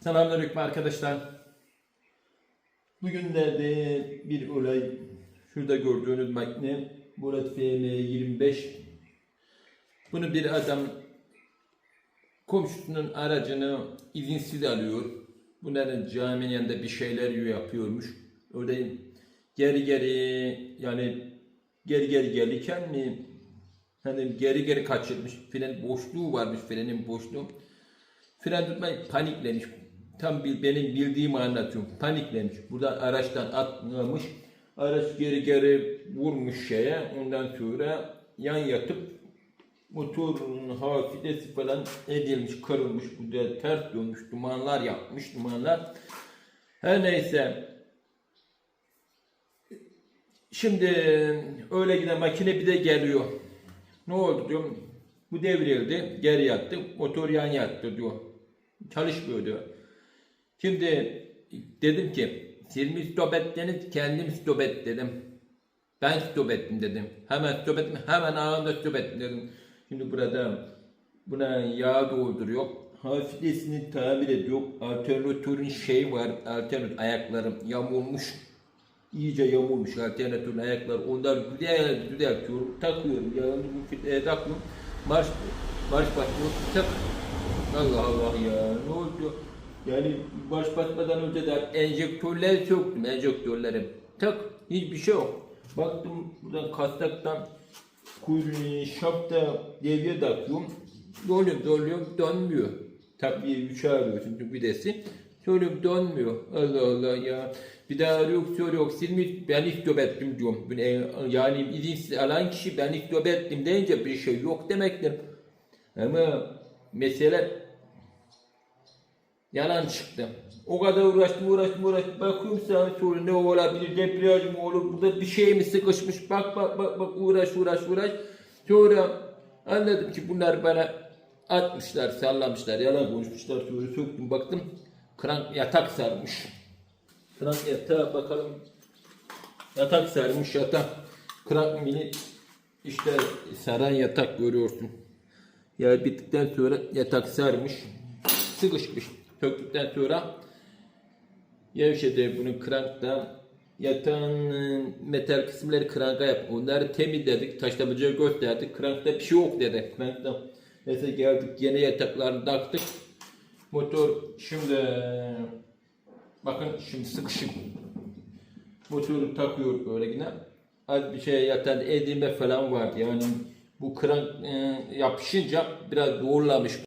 Selamünaleyküm arkadaşlar. Bugünlerde bir olay. Şurada gördüğünüz makine Murat FM 25. Bunu bir adam komşusunun aracını izinsiz alıyor. Bunların caminin yanında bir şeyler yapıyormuş. Öyle geri geri yani geri geri gelirken mi hani geri geri kaçırmış. Fren boşluğu varmış frenin boşluğu. Fren tutmayı paniklemiş. Tam bir, benim bildiğimi anlatıyorum. Paniklemiş. Buradan araçtan atlamış. Araç geri geri vurmuş şeye. Ondan sonra yan yatıp motorun hafifesi falan edilmiş, kırılmış. Burada ters dönmüş. Dumanlar yapmış. Dumanlar. Her neyse. Şimdi öyle giden makine bir de geliyor. Ne oldu diyorum. Bu devrildi. Geri yattı. Motor yan yattı diyor. Çalışmıyor diyor. Şimdi dedim ki Silmi stop ettiniz kendim stop et dedim. Ben stop ettim dedim. Hemen stop ettim. Hemen anında stop ettim dedim. Şimdi burada buna yağ dolduruyor. Hafiflesini tamir ediyor. Alternatörün şey var. Alternatör ayaklarım yamulmuş. İyice yamulmuş alternatörün ayakları. Onları güzel düzeltiyorum. Takıyorum. Yağını bu filtreye takıyorum. Marş, marş basıyor. Tak. Allah Allah ya. Ne oldu? Yani baş basmadan önce de enjektörler söktüm. Enjektörlerim. Tak. Hiçbir şey yok. Baktım buradan kastaktan kuyruğunu şapta devye takıyorum. Doluyorum doluyorum dönmüyor. Takviye üçe arıyor çünkü videsi. Söylüyorum dönmüyor. Allah Allah ya. Bir daha yok soruyor. Silmiş ben istop ettim diyorum. Yani izinsiz alan kişi ben istop ettim deyince bir şey yok demektir. Ama mesele yalan çıktı. O kadar uğraştım uğraştım uğraştım. Bakıyorum sağa sola ne olabilir debriyaj mı olur burada bir şey mi sıkışmış bak bak bak bak uğraş uğraş uğraş. Sonra anladım ki bunlar bana atmışlar sallamışlar yalan konuşmuşlar sonra söktüm baktım krank yatak sarmış. Krank yatağa bakalım yatak sarmış yatak. Krank mini işte saran yatak görüyorsun. Ya bittikten sonra yatak sarmış. Sıkışmış. Söktükten sonra Gevşedi bunun krankta yatağın e, metal kısımları kranka yap. Onları temizledik. Taşlamacıya gösterdik. Krankta bir şey yok dedi. Krankta neyse geldik yeni yataklarını taktık. Motor şimdi bakın şimdi sıkışık. Motoru takıyor böyle yine. Az bir şey yatan edilme falan var. Yani bu krank e, yapışınca biraz doğrulamış.